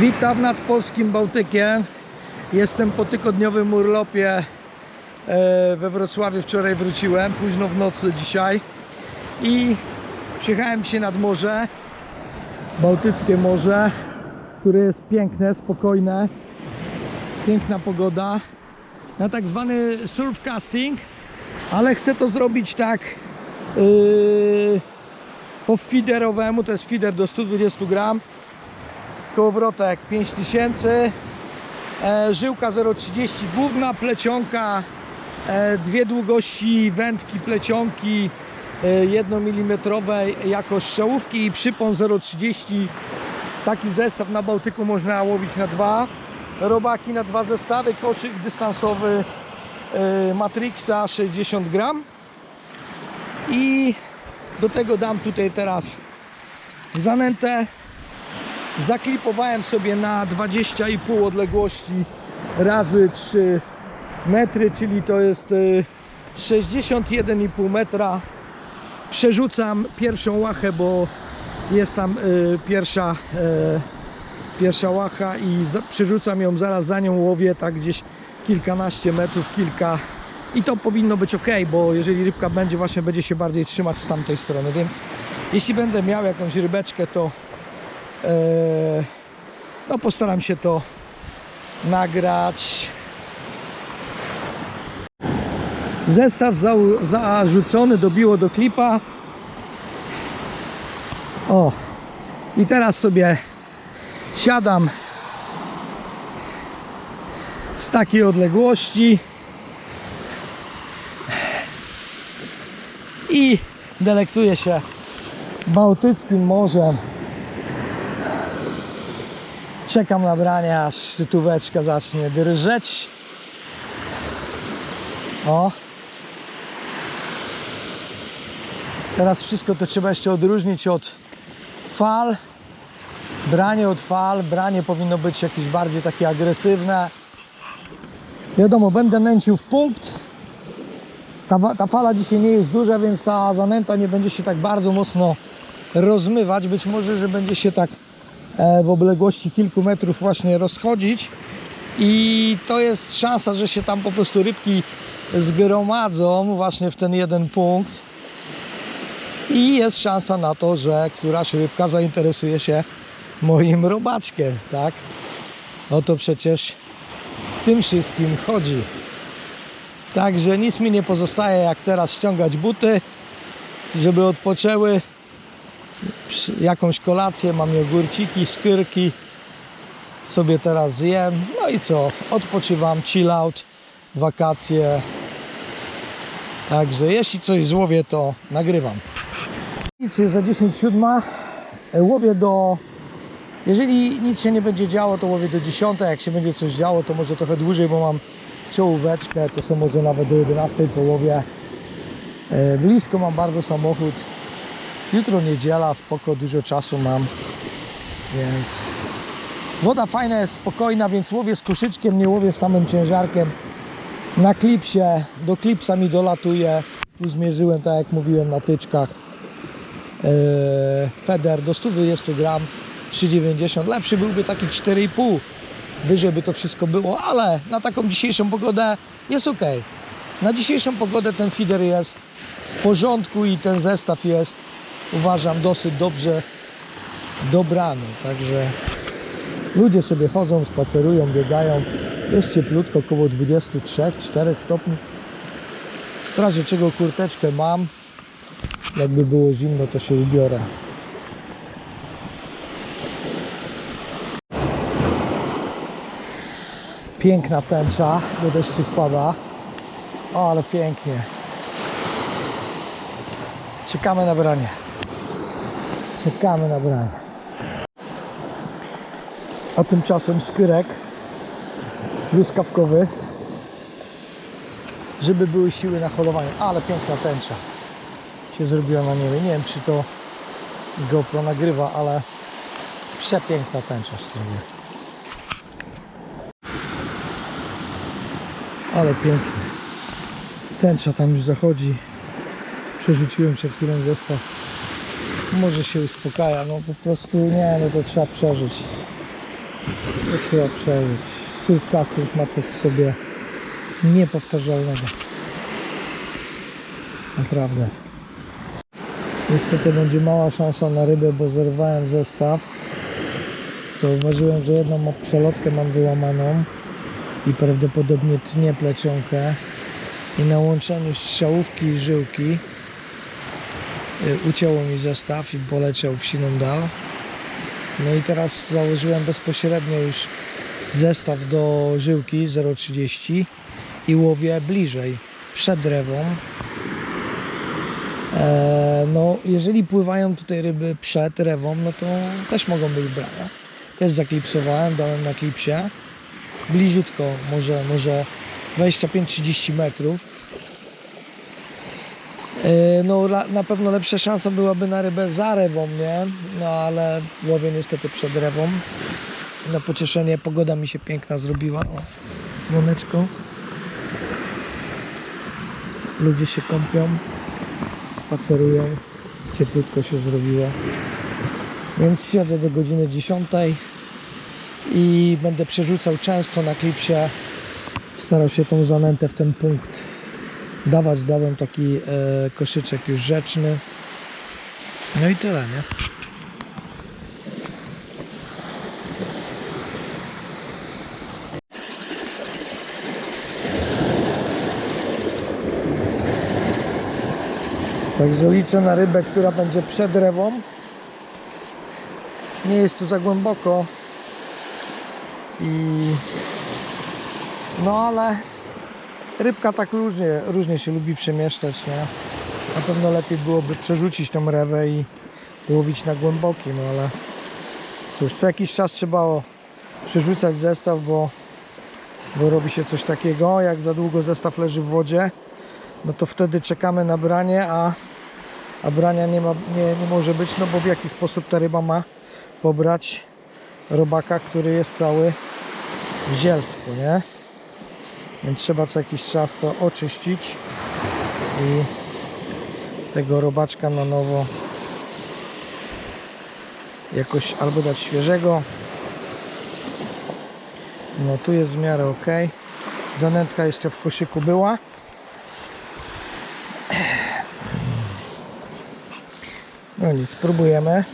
Witam nad polskim Bałtykiem. Jestem po tygodniowym urlopie e, we Wrocławiu. Wczoraj wróciłem, późno w nocy dzisiaj. I przyjechałem się nad morze, Bałtyckie Morze, które jest piękne, spokojne. Piękna pogoda. Na tak zwany surfcasting, ale chcę to zrobić tak yy, po feederowemu. To jest feeder do 120 gram kołowrotek 5000 e, żyłka 0,30 główna plecionka. E, dwie długości wędki plecionki e, 1 mm jako strzałówki i przypon 0,30 taki zestaw na Bałtyku można łowić na dwa. Robaki na dwa zestawy koszyk dystansowy e, Matrixa 60 gram. I do tego dam tutaj teraz zanętę zaklipowałem sobie na 20,5 odległości razy 3 metry, czyli to jest y, 61,5 metra. Przerzucam pierwszą łachę, bo jest tam y, pierwsza, y, pierwsza łacha i przerzucam ją zaraz za nią łowię tak gdzieś kilkanaście metrów, kilka i to powinno być ok, bo jeżeli rybka będzie właśnie będzie się bardziej trzymać z tamtej strony, więc jeśli będę miał jakąś rybeczkę, to no postaram się to nagrać. Zestaw za- zarzucony dobiło do klipa. O, i teraz sobie siadam z takiej odległości i delektuję się Bałtyckim Morzem. Czekam na branie, aż szczytóweczka zacznie drżeć. O. Teraz wszystko to trzeba jeszcze odróżnić od fal. Branie od fal. Branie powinno być jakieś bardziej takie agresywne. Wiadomo, będę nęcił w punkt. Ta, ta fala dzisiaj nie jest duża, więc ta zanęta nie będzie się tak bardzo mocno rozmywać. Być może, że będzie się tak w odległości kilku metrów właśnie rozchodzić i to jest szansa, że się tam po prostu rybki zgromadzą właśnie w ten jeden punkt i jest szansa na to, że któraś rybka zainteresuje się moim robaczkiem, tak? O to przecież w tym wszystkim chodzi. Także nic mi nie pozostaje jak teraz ściągać buty, żeby odpoczęły, jakąś kolację, mam jogurciki, skyrki sobie teraz zjem, no i co, odpoczywam, chill out, wakacje. Także jeśli coś złowię to nagrywam. Nic jest za 10.07 E, łowię do jeżeli nic się nie będzie działo to łowię do 10 jak się będzie coś działo to może trochę dłużej bo mam czołóweczkę. To są może nawet do 11 połowie. E, blisko mam bardzo samochód Jutro niedziela, spoko, dużo czasu mam, więc woda fajna jest, spokojna, więc łowię z koszyczkiem, nie łowię z samym ciężarkiem. Na klipsie, do klipsa mi dolatuje, tu zmierzyłem, tak jak mówiłem, na tyczkach. Eee, feder do 120 gram, 3,90, lepszy byłby taki 4,5, wyżej by to wszystko było, ale na taką dzisiejszą pogodę jest ok. Na dzisiejszą pogodę ten feeder jest w porządku i ten zestaw jest uważam dosyć dobrze dobrany. Także ludzie sobie chodzą, spacerują, biegają. Jest cieplutko, około 23-4 stopni. W razie czego kurteczkę mam. Jakby było zimno, to się ubiorę. Piękna tęcza, bo deszczyk pada. O, ale pięknie. Czekamy na branie. Czekamy na branie. A tymczasem skyrek truskawkowy, żeby były siły na holowanie. Ale piękna tęcza się zrobiła na niebie. Nie wiem, czy to GoPro nagrywa, ale przepiękna tęcza się zrobiła. Ale pięknie. Tęcza tam już zachodzi. Przerzuciłem przed chwilą zestaw. Może się uspokaja, no po prostu nie, no to trzeba przeżyć. To trzeba przeżyć. Surfcasting ma coś w sobie niepowtarzalnego. Naprawdę. Niestety będzie mała szansa na rybę, bo zerwałem zestaw. Zauważyłem, że jedną przelotkę mam wyłamaną i prawdopodobnie tnie plecionkę. I na łączeniu strzałówki i żyłki ucięło mi zestaw i poleciał w siną dal. No i teraz założyłem bezpośrednio już zestaw do żyłki 0,30 i łowię bliżej, przed rewą. E, no, jeżeli pływają tutaj ryby przed rewą, no to też mogą być brane. Też zaklipsowałem, dałem na klipsie. Bliziutko, może, może 25-30 metrów. E, No, na pewno lepsza szansa byłaby na rybę za rewą, nie? No, ale łowię niestety przed rewą. Na pocieszenie pogoda mi się piękna zrobiła. O, słoneczko. Ludzie się kąpią, spacerują. Cieplutko się zrobiło. Więc siedzę do godziny 10 i będę przerzucał często na klipsie. Starał się tą zanętę w ten punkt dawać. Dałem taki e, koszyczek już rzeczny. No i tyle, nie? Także liczę na rybę, która będzie przed rewą. Nie jest tu za głęboko. I no ale rybka tak różnie, różnie się lubi przemieszczać, nie? Na pewno lepiej byłoby przerzucić tą rewę i łowić na głębokim, ale cóż, co jakiś czas trzeba przerzucać zestaw, bo, bo robi się coś takiego, jak za długo zestaw leży w wodzie, no to wtedy czekamy na branie, a, a brania nie, ma, nie, nie może być, no bo w jaki sposób ta ryba ma pobrać robaka, który jest cały w zielsku, nie? Więc trzeba co jakiś czas to oczyścić i tego robaczka na nowo jakoś albo dać świeżego. No tu jest w miarę ok. Zanętka jeszcze w koszyku była. No nic, spróbujemy.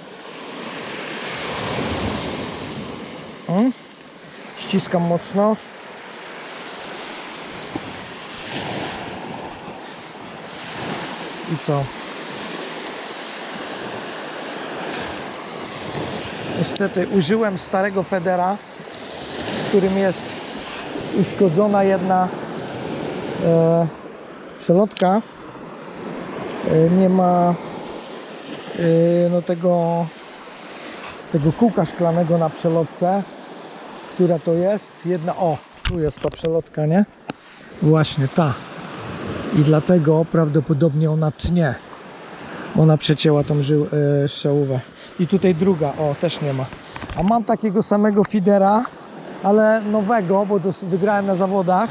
Mm. Ściskam mocno. I co? Niestety użyłem starego Federa, którym jest uszkodzona jedna e, przelotka. E, nie ma e, no tego tego kółka szklanego na przelotce. Która to jest? Jedna, o, tu jest ta przelotka, nie? Właśnie ta. I dlatego prawdopodobnie ona tnie. Ona przecięła tą żył, e. I tutaj druga, o, też nie ma. A mam takiego samego fidera, ale nowego, bo wygrałem na zawodach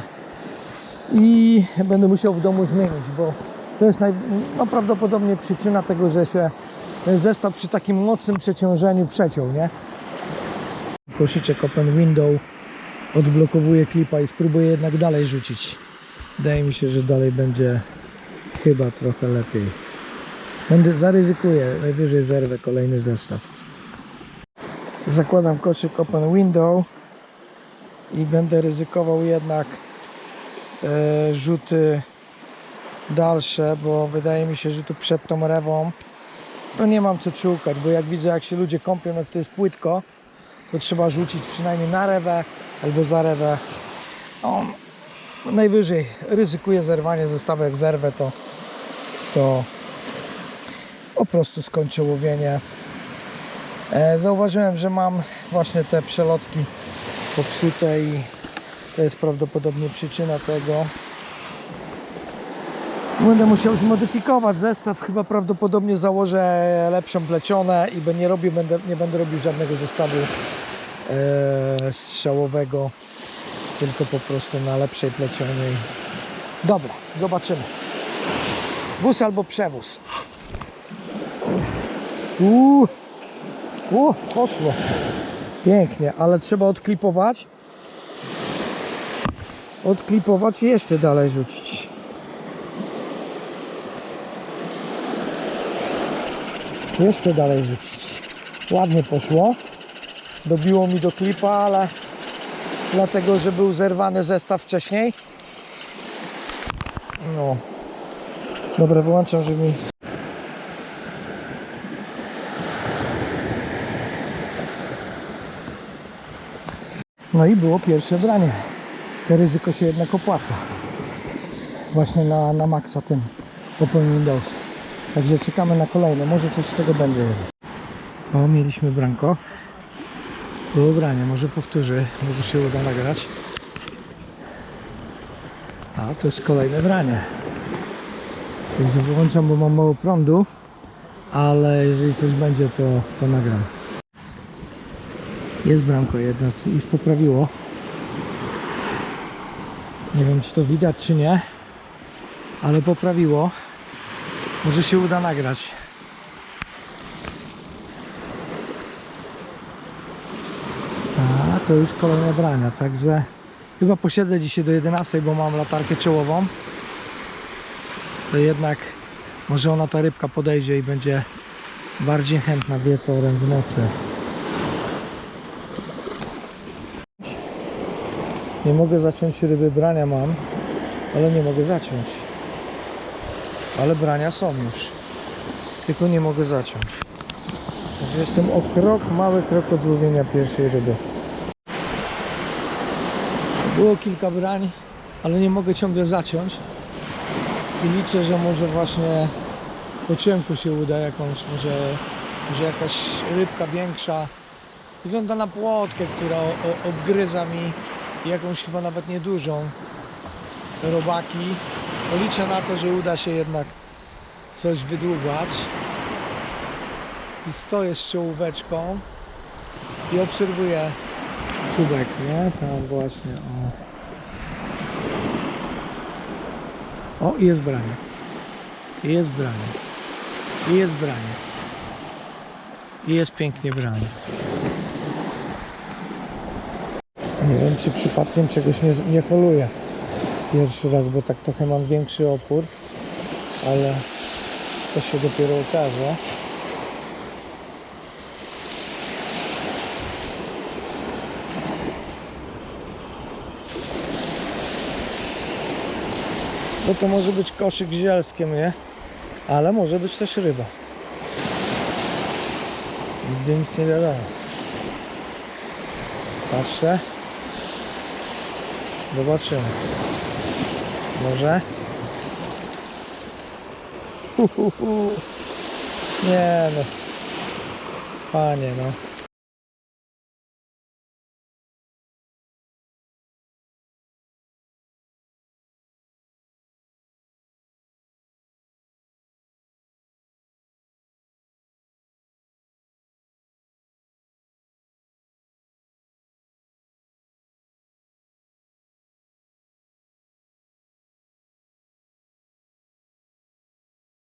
i będę musiał w domu zmienić, bo to jest naj, no, prawdopodobnie przyczyna tego, że się zestaw przy takim mocnym przeciążeniu przeciął, nie? Koszyczek open window odblokowuje klipa i spróbuję jednak dalej rzucić. Wydaje mi się, że dalej będzie chyba trochę lepiej. Będę zaryzykuję, najwyżej zerwę kolejny zestaw. Zakładam koszyk open window i będę ryzykował jednak e, rzuty dalsze, bo wydaje mi się, że tu przed tą rewą to nie mam co szukać, bo jak widzę jak się ludzie kąpią, jak to jest płytko, to trzeba rzucić przynajmniej na rewę albo za rewę. No, najwyżej ryzykuję zerwanie zestawu, jak zerwę to, to po prostu skończę łowienie. E, zauważyłem, że mam właśnie te przelotki popsute i to jest prawdopodobnie przyczyna tego. Będę musiał zmodyfikować zestaw, chyba prawdopodobnie założę lepszą plecionę i nie, robię, będę, nie będę robił żadnego zestawu e, strzałowego, tylko po prostu na lepszej plecionie. Dobra, zobaczymy. Wóz albo przewóz. Uuu, u, poszło. Pięknie, ale trzeba odklipować. Odklipować i jeszcze dalej rzucić. Jeszcze dalej rzucić. Ładnie poszło. Dobiło mi do klipa, ale dlatego, że był zerwany zestaw wcześniej. No. Dobra, wyłączam, żeby mi No i było pierwsze branie. To ryzyko się jednak opłaca. Właśnie na, na maksa tym Open Windows. Także czekamy na kolejne. Może coś z tego będzie. O, mieliśmy branko. Było branie. Może powtórzę, może się uda nagrać. A, to jest kolejne branie. Także wyłączam, bo mam mało prądu. Ale jeżeli coś będzie, to, to nagram. Jest bramko jedna, już poprawiło. Nie wiem czy to widać czy nie, ale poprawiło. Może się uda nagrać. A to już kolejne brania, także chyba posiedzę dzisiaj do 11, bo mam latarkę czołową. To jednak może ona ta rybka podejdzie i będzie bardziej chętna wieczorem w nocy. Nie mogę zaciąć ryby, brania mam, ale nie mogę zaciąć. Ale brania są już. Tylko nie mogę zaciąć. Jestem o krok, mały krok od złowienia pierwszej ryby. Było kilka brań, ale nie mogę ciągle zaciąć. I liczę, że może właśnie po ciemku się uda jakąś, może, może jakaś rybka większa. Wygląda na płotkę, która obgryza mi jakąś chyba nawet niedużą robaki. Liczę na to, że uda się jednak coś wydłubać. I stoję z czołóweczką i obserwuję czubek, nie? Tam właśnie, o. O, i jest branie. I jest branie. I jest branie. I jest pięknie branie. Nie wiem, czy przypadkiem czegoś nie, nie holuję pierwszy raz, bo tak trochę mam większy opór, ale to się dopiero okaże. Bo to może być koszyk z zielskiem, nie? Ale może być też ryba. Nic nie wiadomo. Patrzę. Zobaczymy. Może? Hu, hu, hu. Nie no. Panie no.